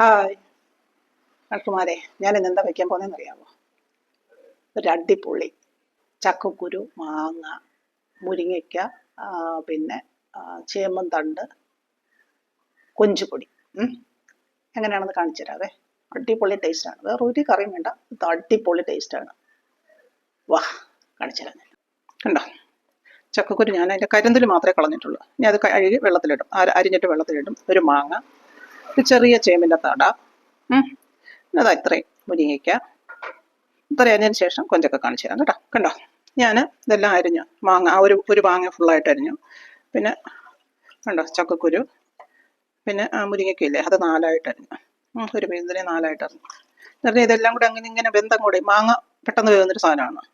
Hi. ഡോക്ടർമാരെ ഞാൻ ഇന്ന് എന്താ വെക്കാൻ പോകുന്നതെന്ന് അറിയാമോ ഒരു അടിപൊളി ചക്കക്കുരു മാങ്ങ മുരിങ്ങയ്ക്ക പിന്നെ ആ, ചേമ്പൻ തണ്ട് കൊഞ്ചുപൊടി. എങ്ങനെയാണെന്ന് കാണിച്ചു തരാവേ. അടിപൊളി ടേസ്റ്റാണ്. വേറെ ഒരു കറിയും വേണ്ട. ഇത് അടിപൊളി ടേസ്റ്റാണ്. വാ കാണിച്ചു തരാം കണ്ടോ? ചക്കക്കുരു ഞാൻ അതിന്റെ കരിന്തൽ മാത്രമേ കളഞ്ഞിട്ടുള്ളൂ. ഇനി അത് കഴുകി വെള്ളത്തിലിടും. അര- അരിഞ്ഞിട്ട് വെള്ളത്തിലിടും. ഒരു മാങ്ങ ചെറിയ ചേമ്പിന്റെ തട. അതാ ഇത്രയും മുരിങ്ങയ്ക്ക. ഇത്ര അരിഞ്ഞതിന് ശേഷം കൊഞ്ചൊക്കെ കാണിച്ചു തരാം കേട്ടോ. കണ്ടോ? ഞാൻ ഇതെല്ലാം അരിഞ്ഞു. മാങ്ങ ഒരു ഒരു മാങ്ങ ഫുള്ളായിട്ട് അരിഞ്ഞു. പിന്നെ കണ്ടോ? ചക്കക്കുരു. പിന്നെ മുരിങ്ങയ്ക്കയില്ലേ? അത് നാലായിട്ട് അരിഞ്ഞു. ഒരു ഇതിനെ നാലായിട്ട് അരിഞ്ഞു. എന്നിട്ട് ഇതെല്ലാം കൂടെ അങ്ങനെ ഇങ്ങനെ ബന്ധം കൂടി മാങ്ങ പെട്ടെന്ന് വേവുന്നൊരു സാധനമാണ്.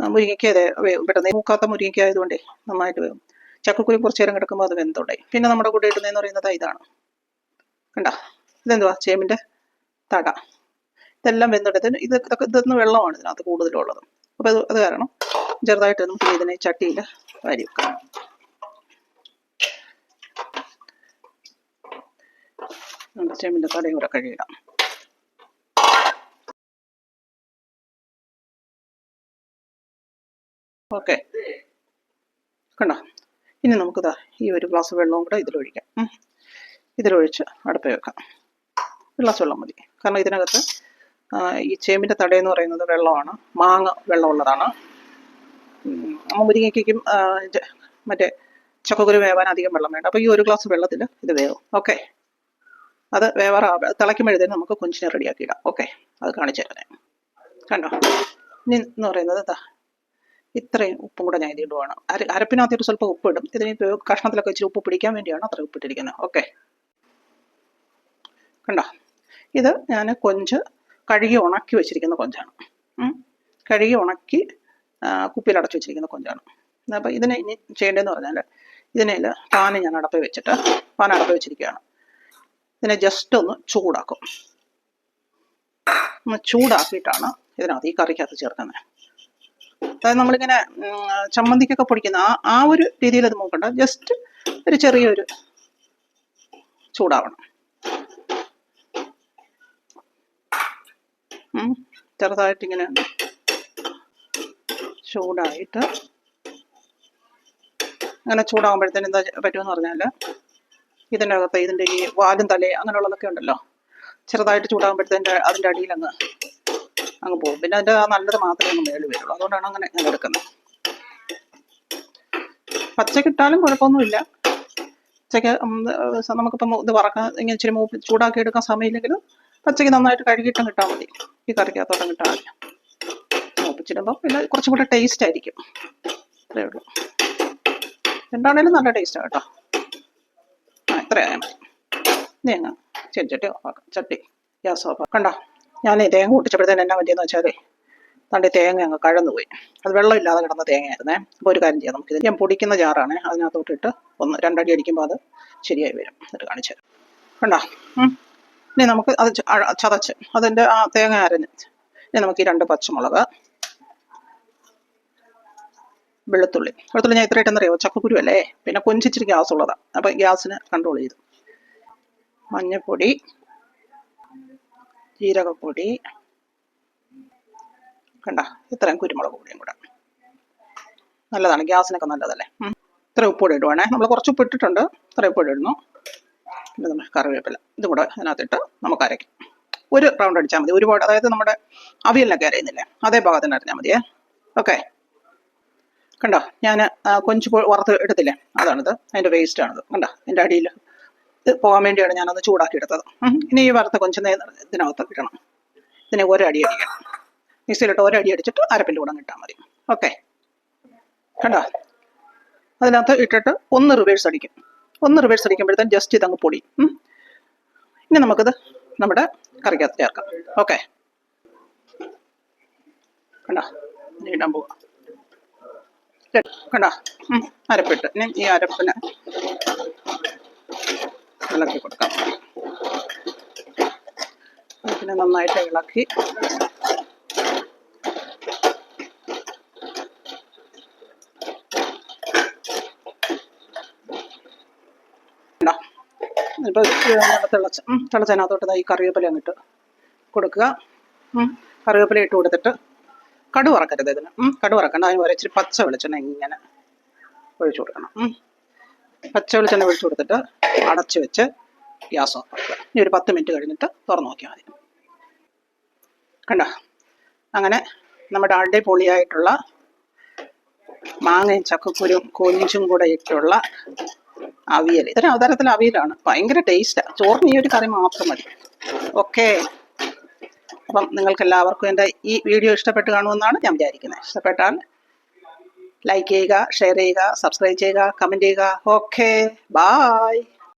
മുരിങ്ങയ്ക്ക അതെ പെട്ടെന്ന് മൂക്കാത്ത മുരിങ്ങയ്ക്ക ആയതുകൊണ്ടേ നന്നായിട്ട് വേവും. ചക്കക്കുരു കുറച്ച് നേരം കിടക്കുമ്പോൾ അത് വെന്തോടെ. പിന്നെ നമ്മുടെ കൂടെ ഇടുന്നതെന്ന് പറയുന്നത് ഇതാണ്. കണ്ട ഇതെന്തുവാ? ചേമ്പിന്റെ തട. ഇതെല്ലാം വെന്തെടുത്ത് ഇത് ഇതൊക്കെ ഇതൊന്ന് വെള്ളമാണ് ഇതിനകത്ത് കൂടുതലുള്ളത്. അപ്പോൾ അത് അത് കാരണം ചെറുതായിട്ട് നമുക്ക് ഇതിനെ ചട്ടിയിൽ വാരി വെക്കാം. ചേമ്പിന്റെ തടയും കൂടെ കഴുകിടാം. ഓക്കെ. കണ്ടോ? ഇനി നമുക്കിതാ ഈ ഒരു ഗ്ലാസ് വെള്ളവും കൂടെ ഇതിലൊഴിക്കാം. ഇതിലൊഴിച്ച് അടുപ്പ് വെക്കാം. ഗ്ലാസ് വെള്ളം മതി. കാരണം ഇതിനകത്ത് ഈ ചേമ്പിന്റെ തടയെന്ന് പറയുന്നത് വെള്ളമാണ്. മാങ്ങ വെള്ളമുള്ളതാണ്. മുരിങ്ങയ്ക്കും മറ്റേ ചക്കക്കുരു വേവാൻ അധികം വെള്ളം വേണ്ട. അപ്പോൾ ഈ ഒരു ഗ്ലാസ് വെള്ളത്തിൽ ഇത് വേവും. ഓക്കെ? അത് വേവാറാ തിളയ്ക്കുമ്പോഴത്തേന് നമുക്ക് കൊഞ്ചിനെ റെഡിയാക്കി ഇടാം. ഓക്കെ? അത് കാണിച്ചു തരാം കണ്ടോ? ഇനി എന്ന് പറയുന്നത് എന്താ? ഇത്രയും ഉപ്പും കൂടെ ഞാൻ ഇതിടുവാണ്. അര അരപ്പിനകത്ത് ഒരു സ്വല്പം ഉപ്പ് ഇടും. ഇതിന് കഷ്ണത്തിലൊക്കെ ഇച്ചിരി ഉപ്പ് പിടിക്കാൻ വേണ്ടിയാണ് അത്ര ഉപ്പിട്ടിരിക്കുന്നത്. ഓക്കെ? കണ്ടോ? ഇത് ഞാൻ കൊഞ്ച് കഴുകി ഉണക്കി വെച്ചിരിക്കുന്ന കൊഞ്ചാണ്. കഴുകി ഉണക്കി അടച്ചു വെച്ചിരിക്കുന്ന കൊഞ്ചാണ്. അപ്പോൾ ഇതിനെ ഇനി ചെയ്യേണ്ടതെന്ന് പറഞ്ഞാൽ ഇതിനെ പാന് ഞാൻ അടപ്പ് വെച്ചിട്ട് പാൻ അടപ്പ് വെച്ചിരിക്കുകയാണ്. ഇതിനെ ജസ്റ്റ് ഒന്ന് ചൂടാക്കും. ഒന്ന് ചൂടാക്കിയിട്ടാണ് ഇതിനകത്ത് ഈ കറിക്കകത്ത് ചേർക്കുന്നത്. അതായത് നമ്മളിങ്ങനെ ചമ്മന്തിക്കൊക്കെ പൊടിക്കുന്ന ആ ആ ഒരു രീതിയിൽ അത് നോക്കണ്ട. ജസ്റ്റ് ഒരു ചെറിയൊരു ചൂടാവണം. ഉം, ചെറുതായിട്ട് ഇങ്ങനെ ചൂടായിട്ട് അങ്ങനെ ചൂടാകുമ്പോഴത്തേന് എന്താ പറ്റുമെന്ന് പറഞ്ഞാൽ ഇതിന്റെ അകത്ത് ഇതിന്റെ ഈ വാലും തലേ അങ്ങനെയുള്ളതൊക്കെ ഉണ്ടല്ലോ. ചെറുതായിട്ട് ചൂടാകുമ്പോഴത്തേന്റെ അതിന്റെ അടിയിൽ അങ്ങ് അങ്ങ് പോകും. പിന്നെ അതിന്റെ നല്ലത് മാത്രമേ അങ്ങ് മേളിൽ വരുള്ളൂ. അതുകൊണ്ടാണ് അങ്ങനെ ഞാൻ എടുക്കുന്നത്. പച്ചക്കിട്ടാലും കുഴപ്പമൊന്നുമില്ല. പച്ചക്ക് ഉം, ഏർ നമുക്കിപ്പം ഇത് വറക്കാൻ ഇങ്ങനെ ഇച്ചിരി ചൂടാക്കി എടുക്കാൻ സമയമില്ലെങ്കിൽ പച്ചക്ക് നന്നായിട്ട് കഴുകിയിട്ടും കിട്ടാൻ മതി. ഈ കറിക്കകത്തോട്ടം കിട്ടാൻ മതി. മൂപ്പിച്ചിടുമ്പോൾ പിന്നെ കുറച്ചും കൂടെ ടേസ്റ്റ് ആയിരിക്കും. അത്രേ ഉള്ളൂ. എന്താണേലും നല്ല ടേസ്റ്റാണ് കേട്ടോ. ആ ഇത്രയായാൽ മതി. തേങ്ങ ചെടിച്ചട്ടി ഓഫാക്കാം ചട്ടി ഗ്യാസ് ഓഫാക്കാം കണ്ടോ? ഞാൻ തേങ്ങ കൂട്ടിച്ചപ്പോഴത്തേന് എന്നാ പറ്റിയെന്ന് വെച്ചാലേ തണ്ടി തേങ്ങ അങ്ങ് കഴന്നു പോയി അത് വെള്ളമില്ലാതെ കിടന്ന തേങ്ങയായിരുന്നേ. അപ്പോൾ ഒരു കാര്യം ചെയ്യാം. നമുക്കിത് ഞാൻ പൊടിക്കുന്ന ജാറാണ്. അതിനകത്തോട്ടിട്ട് ഒന്ന് രണ്ടടി അടിക്കുമ്പോൾ അത് ശരിയായി വരും. എന്നിട്ട് കാണിച്ചു തരാം. കണ്ടോ. ഇനി നമുക്ക് അത് ചതച്ച് അതിന്റെ ആ തേങ്ങ അരഞ്ഞ് ഇനി നമുക്ക് ഈ രണ്ട് പച്ചമുളക് വെളുത്തുള്ളി. വെളുത്തുള്ളി ഞാൻ ഇത്ര ഇട്ടെന്നറിയോ? ചക്കക്കുരു അല്ലേ പിന്നെ കൊഞ്ചിച്ചിരി ഗ്യാസ് ഉള്ളതാണ് അപ്പം ഗ്യാസിന് കൺട്രോൾ ചെയ്തു. മഞ്ഞൾപ്പൊടി ജീരകപ്പൊടി കണ്ട? ഇത്രയും കുരുമുളക് പൊടിയും കൂടെ. നല്ലതാണ്. ഗ്യാസിനൊക്കെ നല്ലതല്ലേ. ഇത്ര ഉപ്പൊടി ഇടുവാണേ. നമ്മൾ കുറച്ച് ഉപ്പ് ഇട്ടിട്ടുണ്ട് ഇത്ര ഉപ്പൊടി ഇടുന്നു. കറിവേപ്പില. ഇതും കൂടെ അതിനകത്തിട്ട് നമുക്ക് അരയ്ക്കാം. ഒരു റൗണ്ട് അടിച്ചാൽ മതി. ഒരുപാട് അതായത് നമ്മുടെ അവിയലിനൊക്കെ അരയുന്നില്ലേ? അതേ ഭാഗത്തിന് അരഞ്ഞാൽ മതിയേ. ഓക്കെ കണ്ടോ? ഞാൻ കൊഞ്ച് വറുത്ത് എടുത്തില്ലേ? അതാണിത്. അതിന്റെ വേസ്റ്റ് ആണത്. കണ്ടോ? എന്റെ അടിയിൽ ഇത് പോകാൻ വേണ്ടിയാണ് ഞാനത് ചൂടാക്കി എടുത്തത് ഇനി ഈ വറുത്ത കൊഞ്ച് ഇതിനകത്ത് ഇടണം. ഇതിനെ ഒരടി അടിക്കണം മിക്സിയിലിട്ട് ഒരടി അടിച്ചിട്ട് അരപ്പിന്റെ കൂടെ ഇട്ടാൽ മതി. ഓക്കെ കണ്ടോ? അതിനകത്ത് ഇട്ടിട്ട് ഒന്ന് റിവേഴ്സ് അടിക്കും. ഒന്ന് റിവേഴ്സ് അടിക്കുമ്പോഴത്തേന് ജസ്റ്റ് ഇതങ്ങ് പൊടി. ഇനി നമുക്കിത് നമ്മുടെ കറിക്കകത്ത് ചേർക്കാം. ഓക്കെ കണ്ടോ? ഇടാൻ പോവാം. കണ്ടോ? അരപ്പിട്ട്. ഇനി ഈ അരപ്പിന് ഇളക്കി കൊടുക്കാം. പിന്നെ നന്നായിട്ട് ഇളക്കി കണ്ടോ ഇപ്പോൾ തിളച്ചതിനകത്തോട്ട് ഈ കറിവേപ്പില അങ്ങിട്ട് കൊടുക്കുക. കറിവേപ്പില ഇട്ട് കൊടുത്തിട്ട് കടു വറക്കരുത് ഇതിന്. കടു വറക്കണ്ട. അതിന് ഇച്ചിരി പച്ച വെളിച്ചെണ്ണ ഇങ്ങനെ ഒഴിച്ചു കൊടുക്കണം. പച്ച വെളിച്ചെണ്ണ ഒഴിച്ചു കൊടുത്തിട്ട് അടച്ച് വെച്ച് ഗ്യാസ് ഓഫ് ആക്കുക. ഇനി ഒരു പത്ത് മിനിറ്റ് കഴിഞ്ഞിട്ട് തുറന്നു നോക്കിയാൽ മതി. കണ്ടോ? അങ്ങനെ നമ്മുടെ അടിപൊളിയായിട്ടുള്ള മാങ്ങയും ചക്കക്കുരും കൊഞ്ചും കൂടെ ഇട്ടുള്ള അവിയൽ. ഇത്ര അവതാരത്തിൽ അവിയലാണ്. ഭയങ്കര ടേസ്റ്റാണ് ചോറിന് ഈ ഒരു കറി മാത്രം മതി. ഓക്കെ. അപ്പം നിങ്ങൾക്ക് എല്ലാവർക്കും എന്റെ ഈ വീഡിയോ ഇഷ്ടപ്പെട്ട് കാണുമെന്നാണ് ഞാൻ വിചാരിക്കുന്നത്. ഇഷ്ടപ്പെട്ടാൽ ലൈക്ക് ചെയ്യുക ഷെയർ ചെയ്യുക സബ്സ്ക്രൈബ് ചെയ്യുക കമന്റ് ചെയ്യുക. ഓക്കെ. ബായ്